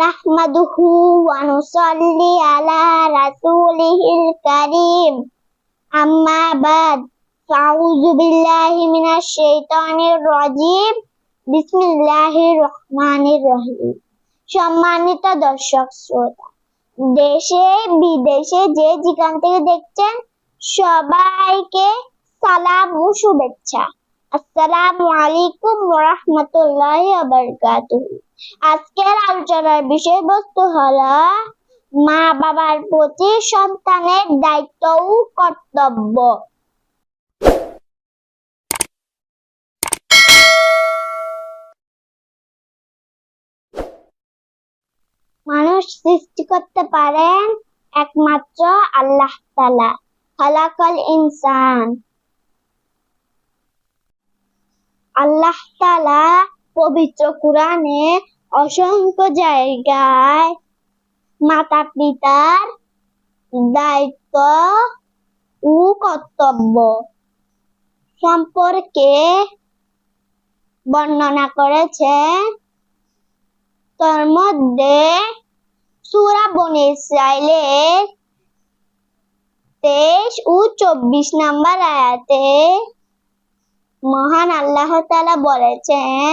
নাহমাদুহু ওয়া নুসাল্লি আলা রাসূলিহিল কারীম আম্মা বাদ ফাউযু বিল্লাহি মিনাশ শাইতানির রাজীম বিসমিল্লাহির রহমানির রহিম সম্মানিত দর্শক শ্রোতা, দেশে, বিদেশে যে যেখান থেকে দেখছেন, সবাইকে সালাম ও শুভেচ্ছা। আসসালামু আলাইকুম ওয়া রাহমাতুল্লাহি ওয়া বারাকাতুহু। আজকের আলোচনার বিষয়বস্তু হলো মা বাবার প্রতি সন্তানের দায়িত্ব ও কর্তব্য। মানুষ সৃষ্টি করতে পারেন একমাত্র আল্লাহ তালা, খালাকাল ইনসান। আল্লাহ তালা পবিত্র কোরআনে অসংখ্য জায়গায় মাতা পিতার দায়িত্ব ও কর্তব্য সম্পর্কে বর্ণনা করেছেন। তার মধ্যে সুরা বনে ইসরায়েলের তেইশ ও চব্বিশ নাম্বার আয়াতে মহান আল্লাহ তাআলা বলেছেন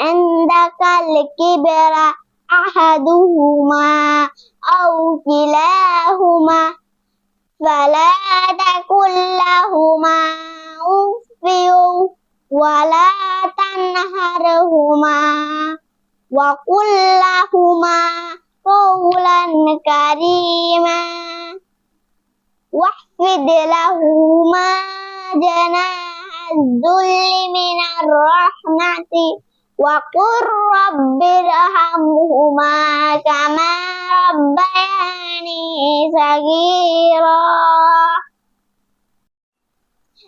عندك الكبر أحدهما أو كلاهما فلا تقل لهما أف ولا تنهرهما وقل لهما قولا كريما واحفظ لهما جناح الذل من الرحمة وقل رب ارحمهما كما ربياني صغيرا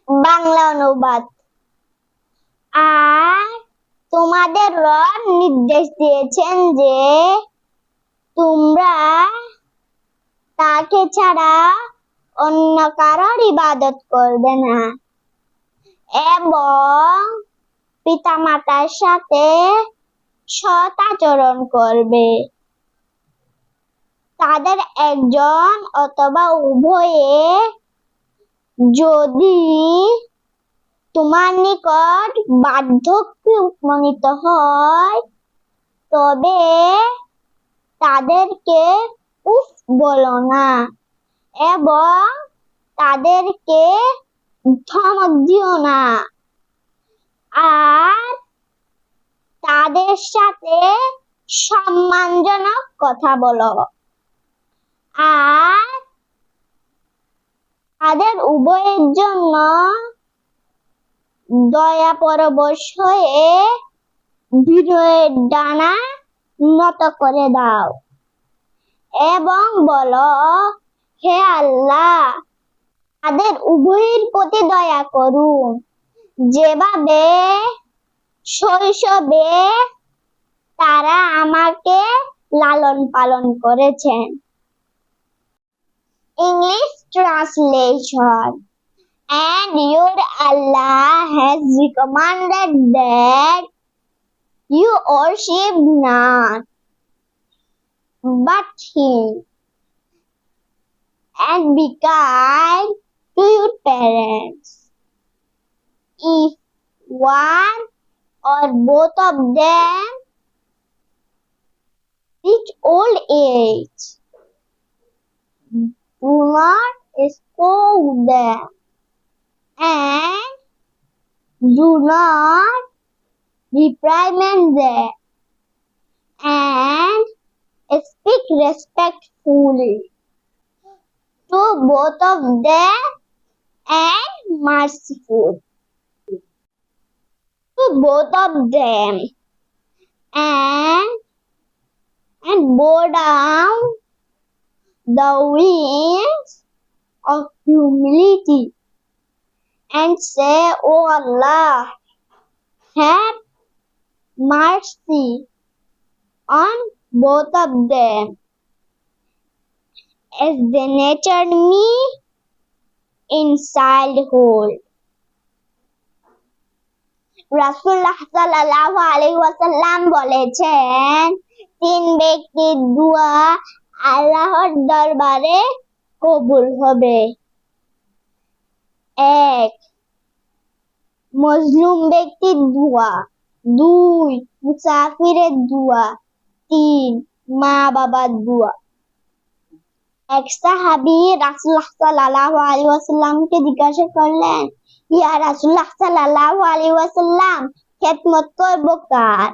বাংলা অনুবাদ আর তোমাদের রব নির্দেশ দিয়েছেন যে তোমরা তাকে ছাড়া অন্য কারোর ইবাদত করবে না এবং পিতামাতার সাথে সৎ আচরণ করবে। তাদের একজন অথবা উভয়ে যদি তোমার নিকট বার্ধক্যে উপনীত হয়, তবে তাদেরকে উফ বলো না এবং তাদেরকে ধমক দিও না। আর তাদের সাথে সম্মানজনক কথা বলো। আর তাদের উভয়ের জন্য দয়া পরবশ হয়ে বিনয়ের ডানা নত করে দাও এবং বলো, হে আল্লাহ, তাদের উভয়ের প্রতি দয়া করুন। যেভাবে শৈশবে তারা আমাকে লালন পালন করেছেন English translation and your Allah has recommended that you worship not but Him and be kind to your parents. If one or both of them reach old age, do not scold them. And do not reprimand them. And speak respectfully to both of them and merciful both of them and and bow down the wings of humility and say, O Allah, have mercy on both of them as they nurtured me in childhood. রাসূলুল্লাহ সাল্লাল্লাহু আলাইহি ওয়াসাল্লাম বলেছেন, তিন ব্যক্তির দোয়া আল্লাহর দরবারে কবুল হবে। এক, মজলুম ব্যক্তির দোয়া। দুই, মুসাফিরের দোয়া। তিন মা বাবার দোয়া। এক সাহাবি রাসূলুল্লাহ সাল্লাল্লাহু আলাইহি ওয়াসাল্লামকে জিজ্ঞাসা করলেন ইয়া রাসূলুল্লাহ সাল্লাল্লাহু আলাইহি ওয়াসাল্লাম খেদমত করব কার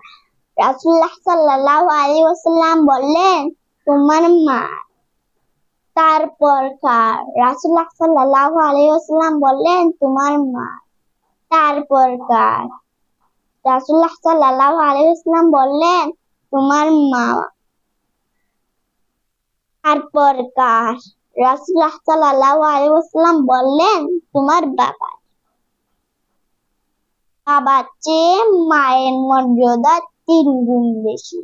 রাসূলুল্লাহ সাল্লাল্লাহু আলাইহি ওয়াসাল্লাম বললেন তোমার মা তারপর কার রাসূলুল্লাহ সাল্লাল্লাহু আলাইহি ওয়াসাল্লাম বললেন তোমার মা তারপর কার রাসূলুল্লাহ সাল্লাল্লাহু আলাইহি ওয়াসাল্লাম বললেন তোমার মা তারপর কার রাসূলুল্লাহ সাল্লাল্লাহু আলাইহি ওয়াসাল্লাম বললেন তোমার বাবা বাবার চেয়ে মায়ের মর্যাদা তিন গুণ বেশি।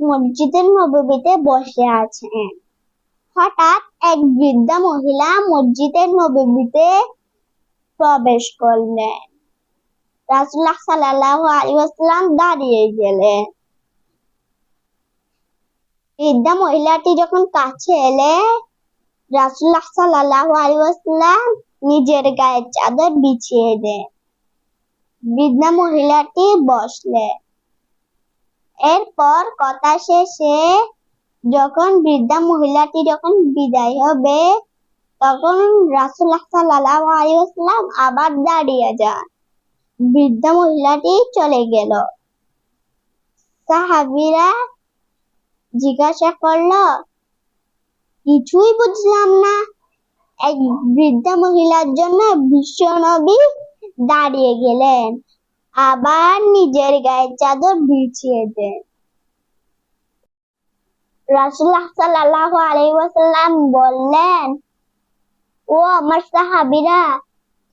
মসজিদের নববীতে বসে আছেন। হঠাৎ এক বৃদ্ধা মহিলা মসজিদের প্রবেশ করলেন। রাসূলুল্লাহ সাল্লাল্লাহু আলাইহি দাঁড়িয়ে গেলেন। বৃদ্ধা মহিলাটি যখন কাছে এলে রাসূলুল্লাহ সাল্লাল্লাহু আলাইহি ওয়াসাল্লাম নিজের গায়ে চাদর বিছিয়ে দেন বৃদ্ধা মহিলাটি বসলেন এরপর কথা শেষে যখন বৃদ্ধা মহিলাটি যখন বিদায় হবে, তখন রাসূলুল্লাহ সাল্লাল্লাহু আলাইহি ওয়াসাল্লাম আবার দাঁড়িয়ে যান। বৃদ্ধা মহিলাটি চলে গেল। সাহাবিরা জিজ্ঞাসা করল কিছুই বুঝলাম না। এক বৃদ্ধা মহিলার জন্য বিশ্ব নবী দাঁড়িয়ে গেলেন। আবার নিজের গায়ে চাদর বিছিয়ে দেন। রাসূলুল্লাহ সাল্লাল্লাহু আলাইহি বললেন, ও আমার সাহাবীরা,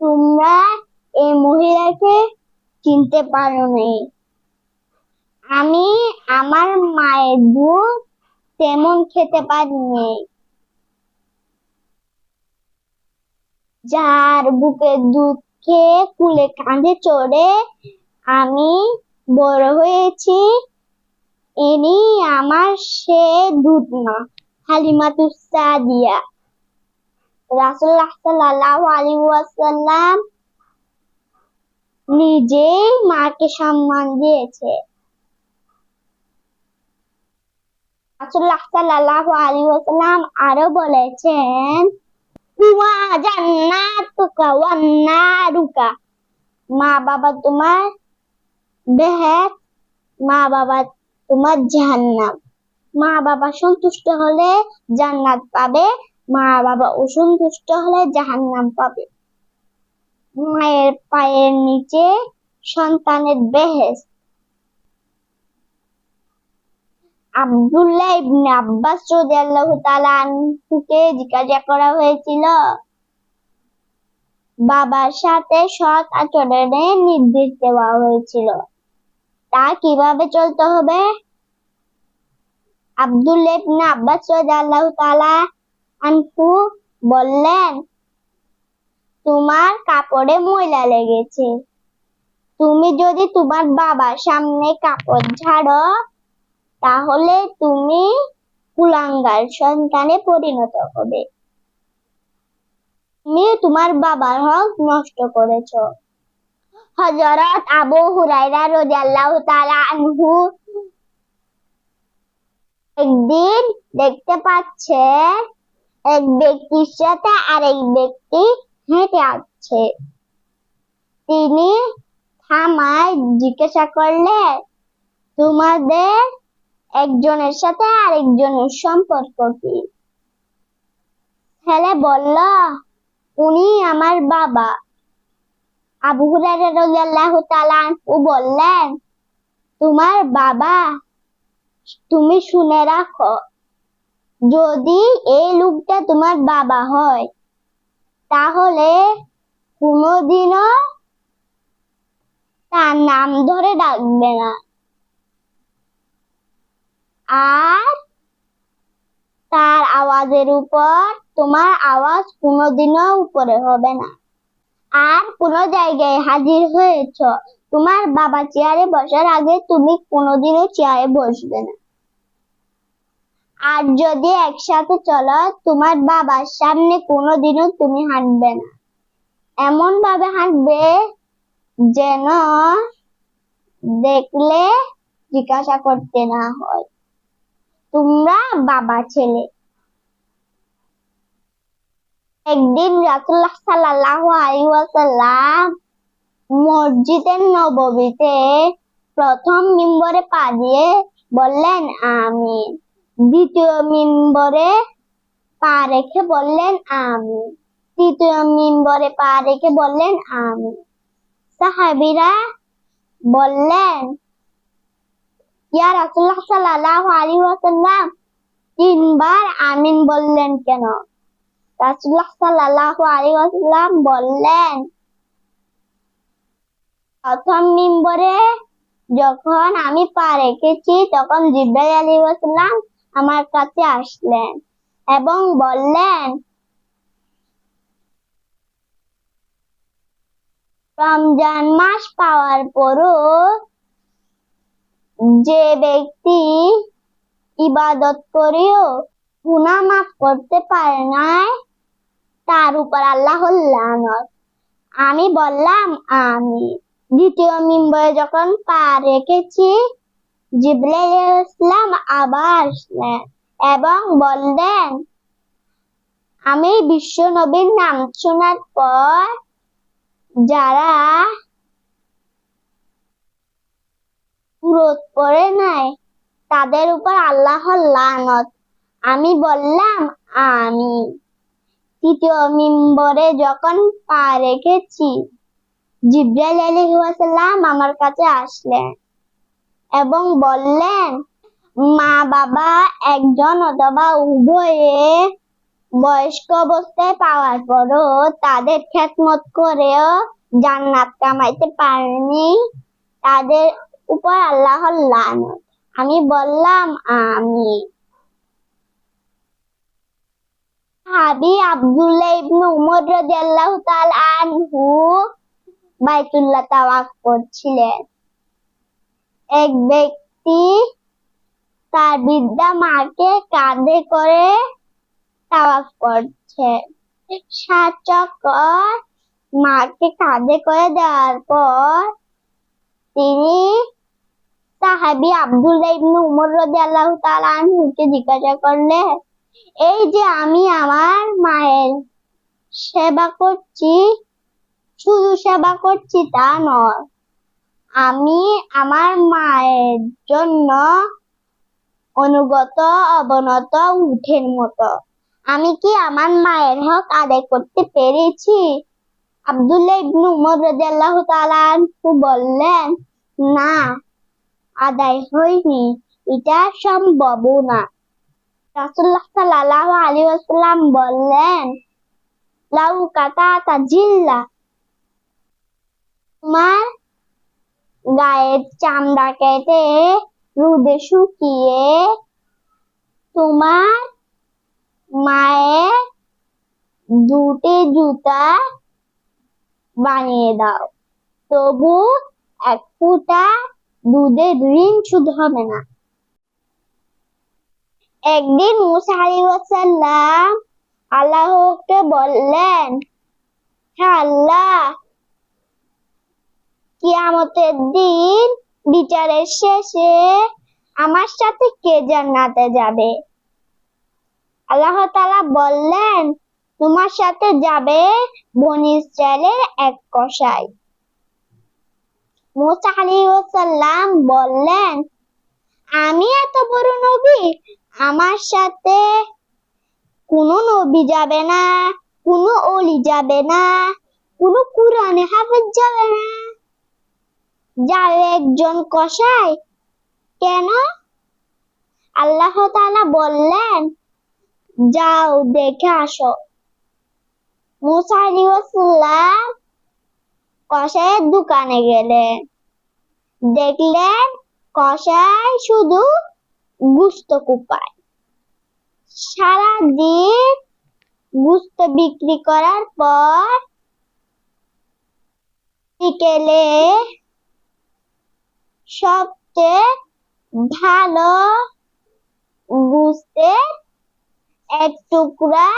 তোমরা এই মহিলাকে চিনতে পারোনি আমি আমার মায়ের দুধ তেমন খেতে পারিনি। যার বুকের দুধ খেয়ে কুলে কাঁধে চড়ে আমি বড় হয়েছি। ইনি আমার সে দুধ সাল্লাল্লাহু আলাইহি ওয়াসাল্লাম নিজেই মাকে সম্মান দিয়েছে। আলাইহি ওয়াসাল্লাম আরও বলেছেন হুয়া জান্নাতুকা ওয়ান নারুকা মা বাবা তোমার বেহেত মা বাবা তোমার জাহান্নাম মা বাবা সন্তুষ্ট হলে জান্নাত পাবে মা বাবা অসন্তুষ্ট হলে জাহান্নাম পাবে মায়ের পায়ের নিচে সন্তানের বেহেস্ত আব্দুল্লাহ ইবনে আব্বাস রাদিয়াল্লাহু তাআলা আনহুকে জিজ্ঞাসা করা হয়েছিল। বাবার সাথে সৎ আচরণের নির্দেশ দেওয়া হয়েছিল। তা কীভাবে চলতে হবে? আব্দুল্লাহ ইবনে আব্বাস বললেন, তোমার কাপড়ে ময়লা লেগেছে। তুমি যদি তোমার বাবার সামনে কাপড় ঝাড়ো তাহলে তুমি কুলাঙ্গার সন্তানে পরিণত হবে। তুমি তোমার বাবার হক নষ্ট করেছ। হযরত আবু হুরায়রা রাদিয়াল্লাহু তাআলা আনহু একদিন দেখতে পাচ্ছে, এক ব্যক্তির সাথে আরেক ব্যক্তি হেঁটে আসছে। তিনি থামায় জিজ্ঞাসা করলে, তোমাদের একজনের সাথে আরেকজনের সম্পর্ক কি? ছেলে বলল, উনি আমার বাবা। আবু তাআলা আনহু বললেন, তোমার বাবা, তুমি শুনে রাখো, যদি এই লোকটা তোমার বাবা হয়, তাহলে কোনোদিনও তার নাম ধরে ডাকবে না। আর তার আওয়াজের উপর তোমার আওয়াজ কোনোদিনও উপরে হবে না। আর কোনো জায়গায় হাজির হয়েছ, তোমার বাবা চেয়ারে বসার আগে তুমি কোনোদিনও চেয়ারে বসবে না। আর যদি একসাথে চলো, তোমার বাবার সামনে কোনোদিনও তুমি হাঁটবে না। এমন ভাবে হাঁটবে যেন দেখলে জিজ্ঞাসা করতে না হয়। তোমরা বাবা ছেলে। একদিন রাসুল্লাহ সাল্লাল্লাহু আলাইহি ওয়াসাল্লাম মসজিদের নববীতে প্রথম মিম্বরে পা দিয়ে বললেন, আমিন। দ্বিতীয় মিম্বরে পা রেখে বললেন, আমিন। তৃতীয় মিম্বরে পা রেখে বললেন, আমিন। সাহাবীরা বললেন ইয়া রাসূলুল্লাহ সাল্লাল্লাহু আলাইহি ওয়াসাল্লাম তিনবার আমিন বললেন কেন? রাসূলুল্লাহ সাল্লাল্লাহু আলাইহি ওয়াসাল্লাম বললেন, প্রথম মিম্বরে যখন আমি পা রেখেছি, তখন জিব্রাইল আলাইহিস সালাম আমার কাছে আসলেন এবং বললেন, রমজান মাস পাওয়ার পরও যে ব্যক্তি ইবাদত করেও গুনাহ মাফ করতে পারে নাই, তার উপর আল্লাহর লানত। আমি বললাম আমি দ্বিতীয় মিম্বরে যখন পা রেখেছি, জিব্রাইল ইসলাম আবার আসলেন এবং বললেন, আমি বিশ্ব নবীর নাম শোনার পর যারা রোদ পড়ে নাই, তাদের উপর আল্লাহর লানত। আমি বললাম, আমি। তৃতীয় মিম্বরে যখন পা রেখেছি, জিব্রাইল আলাইহিস সালাম আমার কাছে আসলেন এবং বললেন, মা বাবা, একজন অথবা উভয়ে বয়স্ক অবস্থায় পাওয়ার পরও তাদের খেদমত করেও জান্নাত কামাইতে পারেনি। তাদের উপর আল্লাহর লানত। আমি বললাম আমি হাবি আব্দুল্লাহ ইবনে উমর রাদিয়াল্লাহু তাআলা আনহু বাইতুল্লাহ তাওয়াফ করছিলেন। এক ব্যক্তি তার বৃদ্ধা মাকে কাঁধে করে তাওয়াফ করছে। সাত চক্কর মাকে কাঁধে করে দেওয়ার পর তিনি সাহাবি আব্দুল্লাহ ইবনে উমর রাদিয়াল্লাহু তাআলা আনহুকে জিজ্ঞাসা করলেন এই যে আমি আমার মায়ের সেবা করছি, শুধু সেবা করছি তা নয়, আমি আমার মায়ের জন্য অনুগত, অবনত, উঠের মতো, আমি কি আমার মায়ের হক আদায় করতে পেরেছি? আব্দুল্লাহ ইবনে উমর রাদিয়াল্লাহু তাআলা বললেন, না আদায় হয়নি। এটা সম্ভবও না। রাসূলুল্লাহ সাল্লাল্লাহু আলাইহি ওয়াসাল্লাম বললেন, লাউ কাতাতা জিল্লা। তোমার গায়ের চামড়া কেটে রোদে শুকিয়ে তোমার মায়ের দুটি জুতা বানিয়ে দাও। তবু এক ফুটা দুধের ঋণ শুধু হবে না। একদিন মুসা আলাইহিসসালাম আল্লাহকে বললেন হ্যাঁ আল্লাহ, কিয়ামতের দিন বিচারের শেষে আমার সাথে কে জান্নাতে যাবে? আল্লাহ তাআলা বললেন, তোমার সাথে যাবে বনি ইসরায়েলের এক কসাই। মুসা আলাইহিসসালাম বললেন, আমি এত বড় নবী, আমার সাথে কোনো নবী যাবে না, কোনো অলি যাবে না, কোনো কোরআনে হাফেজ যাবে না। যাবে একজন কসাই, কেন? আল্লাহ তাআলা বললেন, যাও, দেখে আসো। মুসা আলাইহিসসালাম কসাইয়ের দোকানে গেলেন দেখলেন কসাই শুধু গুস্ত কুপায়। সারাদিন গুস্ত বিক্রি করার পর বিকেলে সবচেয়ে ভালো গুস্তের এক টুকরা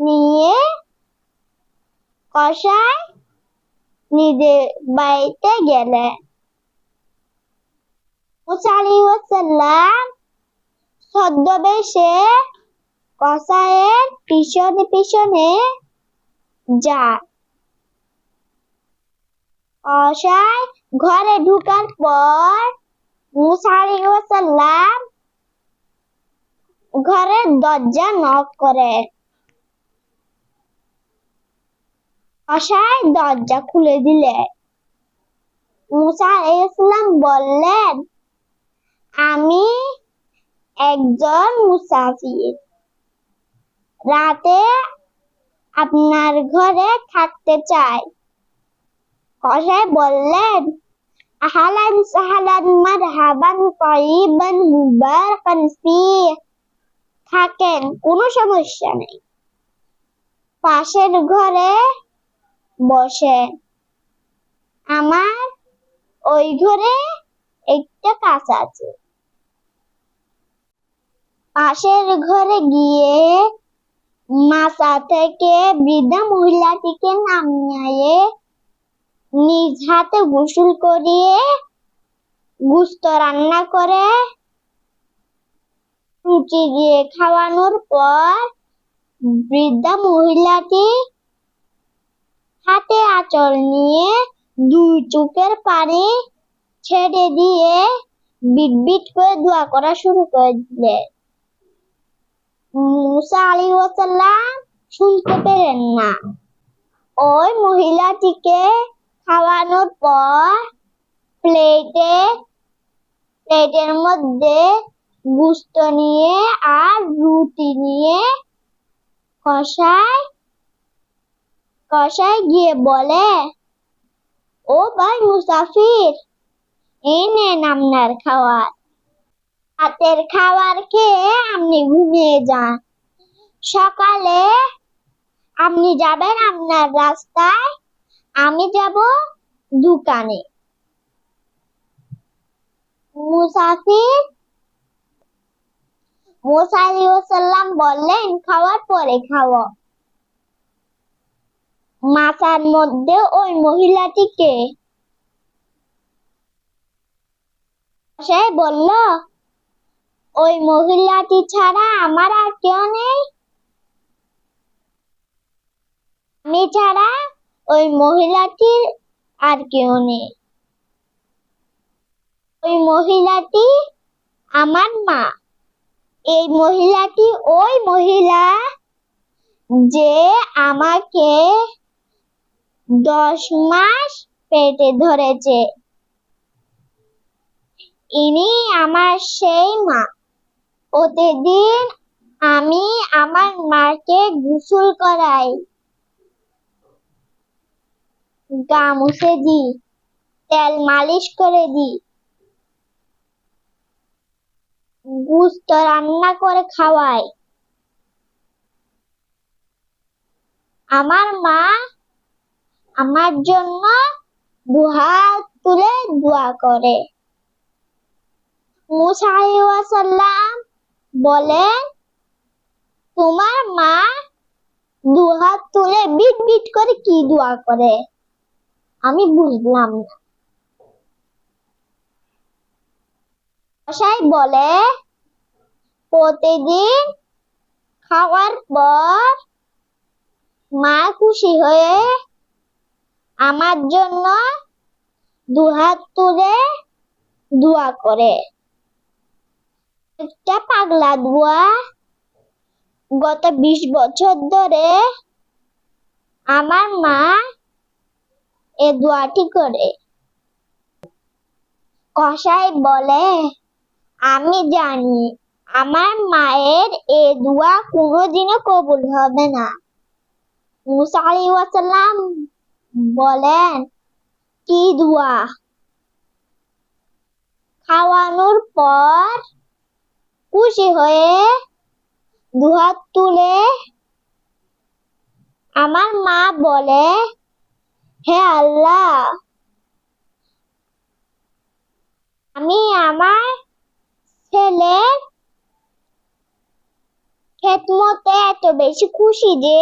নিয়ে কষাই নিজের বাড়িতে গেলেন ছদ্মবেশে কসাইয়ের পিছনে পিছনে যায়। কসাই ঘরে ঢুকার পর মুসা আলাইহিসসালাম ঘরের দরজা নক করে। কসাই দরজা খুলে দিলেন। মুসা আলাইহিসসালাম বললেন, আমি একজন মুসাফির। রাতে আপনার ঘরে থাকতে চাই। কসাই বললেন, আহলান সাহলান মারহাবান তাইবান মুবারাকান ফিহ। থাকেন, কোনো সমস্যা নেই। পাশের ঘরে বসেন আমার ওই ঘরে একটা কাজ আছে। পাশের ঘরে গিয়ে মাথা থেকে বৃদ্ধা মহিলাটিকে নামিয়ে নিজ হাতে গোসল করিয়ে গুস্ত রান্না করে রুটি দিয়ে খাওয়ানোর পর বৃদ্ধা মহিলাটি হাতে আঁচল নিয়ে দুই চোখের পানি ছেড়ে দিয়ে বিট করে দোয়া করা শুরু করে দিলেন মুসা আলী ওয়াসাল্লাম শুনতে পেলেন না। ওই মহিলাটিকে খাওয়ানোর পর প্লেটে, প্লেটের মধ্যে গুস্ত নিয়ে আর রুটি নিয়ে কষাই কষাই গিয়ে বলে, ও ভাই মুসাফির, এই নেন আপনার খাবার রাতের খাবার খেয়ে আপনি ঘুমিয়ে যান। সকালে আপনি যাবেন আপনার রাস্তায়, আমি যাব দোকানে। মুসাফির মুসা আলাইহিসসালাম বললেন, খাওয়ার পরে খাওয়া মাথার মধ্যে ওই মহিলাটিকে। সে বলল, ওই মহিলাটি ছাড়া আমার আর কেউ নেই। আমি ছাড়া ওই মহিলাটির আর কেউ নেই। ওই মহিলাটি আমার মা। এই মহিলাটি ওই মহিলা যে আমাকে দশ মাস পেটে ধরেছে। ইনি আমার সেই মা। প্রতিদিন আমি আমার মাকে গোসল করাই। গা মুছে দিই, তেল মালিশ করে দিই। গুস্ত রান্না করে খাওয়াই। আমার মা আমার জন্য দুহাত তুলে দোয়া করে। মুসা বলেন, তোমার মা দুহাত তুলে বিট বিট করে কি দোয়া করে? আমি বুঝলাম না। মশাই বলে, প্রতিদিন খাওয়ার পর মা খুশি হয়ে আমার জন্য দুহাত তুলে দোয়া করে। একটা পাগলা দোয়া গত বিশ বছর ধরে আমার মা এ দোয়াটি করে। কসাই বলে, আমি জানি আমার মায়ের এ দোয়া কোনোদিনও কবুল হবে না। মুসা আলাইহিস ওয়াসাল্লাম বলেন কি দোয়া খাওয়ানোর পর খুশি হয়ে দুহাত তুলে আমার মা বলে, হে আল্লাহ, আমি আমার ছেলের খেদমতে এত বেশি খুশি যে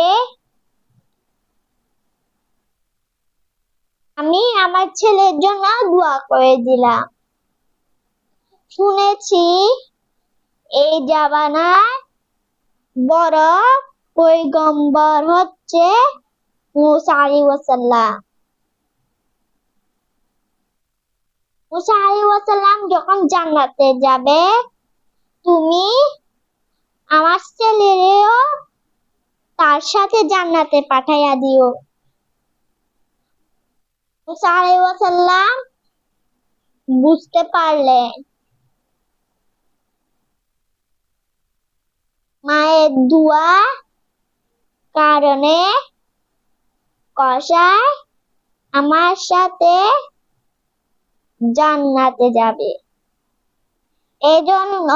আমি আমার ছেলের জন্য দোয়া করে দিলাম। শুনেছি এই জামানার বড় পৈগম্বর হচ্ছে মুসা আলাইহিস ওয়াসাল্লাম। মুসা যখন জান্নাতে যাবে, তুমি আমার ছেলেরেও তার সাথে জান্নাতে পাঠাইয়া দিও। মুসা বুঝতে পারলেন। মায়ের দোয়া কারণে কষায় আমার সাথে জান্নাতে যাবে। এজন্য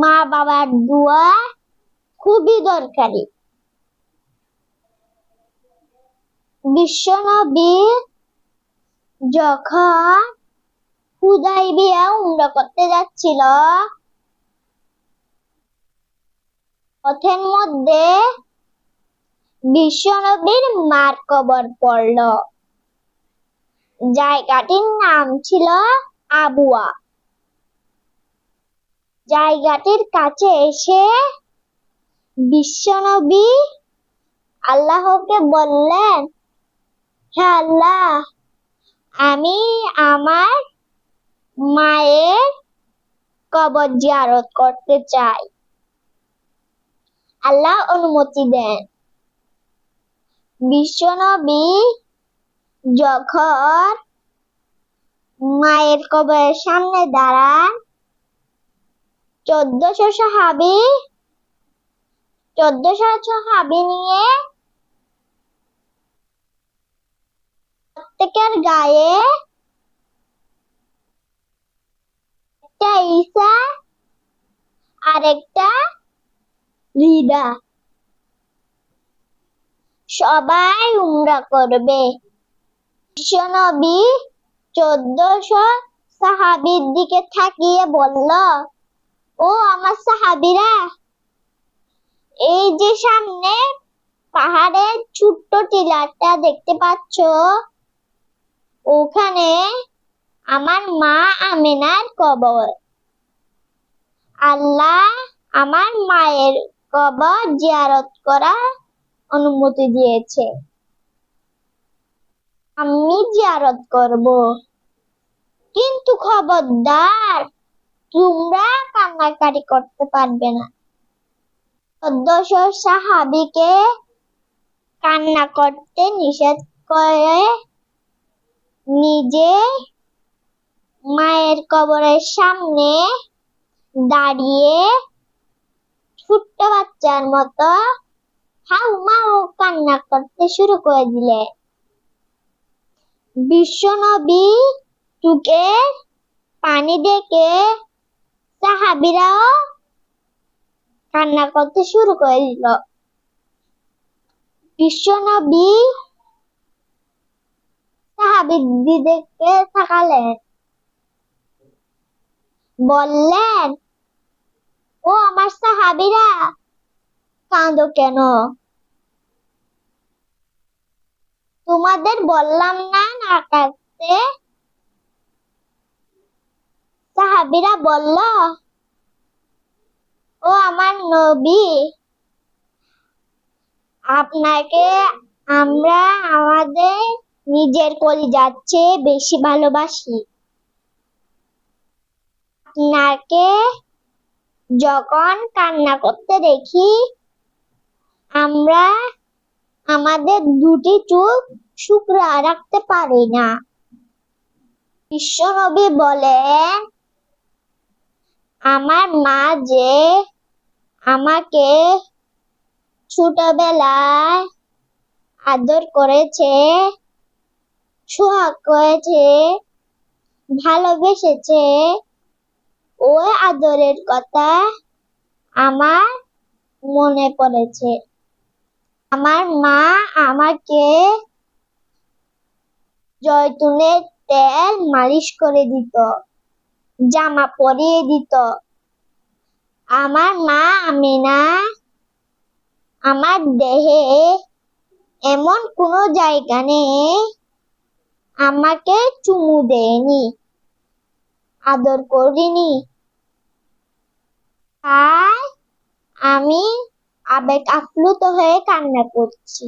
মা বাবার দোয়া খুবই দরকারি। বিশ্বনবী যখন হুদাইবিয়া উমরা করতে যাচ্ছিল, পথের মধ্যে বিশ্বনবীর মার কবর পড়ল। জায়গাটির নাম ছিল আবুয়া। জায়গাটির কাছে এসে বিশ্বনবী আল্লাহকে বললেন, হে আল্লাহ আমি আমার মায়ের কবর জিয়ারত করতে চাই। আল্লাহ অনুমতি দেন। বিশ্বনবী যখন মায়ের কবরের সামনে দাঁড়ান, চোদ্দশো সাহাবি চোদ্দশো সাহাবি নিয়ে প্রত্যেকের গায়ে একটা ঈসা আর একটা রিদা সবাই উমরা করবে। বিশ্বনবী চোদ্দশো সাহাবির দিকে থাকিয়ে বলল, ও আমার সাহাবিরা, এই যে সামনে পাহাড়ের ছোট্ট টিলাটা দেখতে পাচ্ছ ওখানে আমার মা আমেনার কবর। আল্লাহ আমার মায়ের কবর জিয়ারত করা অনুমতি দিয়েছে। আমি জিয়ারত করব। কিন্তু খবরদার, তোমরা কান্নাকাটি করতে পারবে না। চোদ্দশ সাহাবিকে কান্না করতে নিষেধ করে নিজে মায়ের কবরের সামনে দাঁড়িয়ে ছোট্ট বাচ্চার মতো হাউ মাউ কান্না করতে শুরু করে দিলে। বিশ্বনবী চুকে পানি দেখে সাহাবিরাও কান্না করতে শুরু করে দিল। বিশ্বনবী সাহাবিদিদেরকে থাকালেন। বললেন, ও আমার সাহাবিরা, কাঁদো কেন? তোমাদের বললাম না না কাঁদতে সাহাবিরা বলল, ও আমার নবী, আপনাকে আমরা আমাদের নিজের কলিজার চেয়ে বেশি ভালোবাসি। আপনাকে যখন কান্না করতে দেখি, আমরা আমাদের দুটি চোখ শুক্রা রাখতে পারে না। বিশ্বনবী বলেন, আমার মা যে আমাকে ছোটবেলায় আদর করেছে সোহাগ করেছে ভালোবেসেছে। ওই আদরের কথা আমার মনে পড়েছে। আমার মা আমাকে জয়তুনের তেল মালিশ করে দিত, জামা পরিয়ে দিত। আমার মা আমিনা, আমার দেহে এমন কোনো জায়গা নেই আমাকে চুমু দেয়নি আদর করিনি। তাই আমি আবেগ আপ্লুত হয়ে কান্না করছি।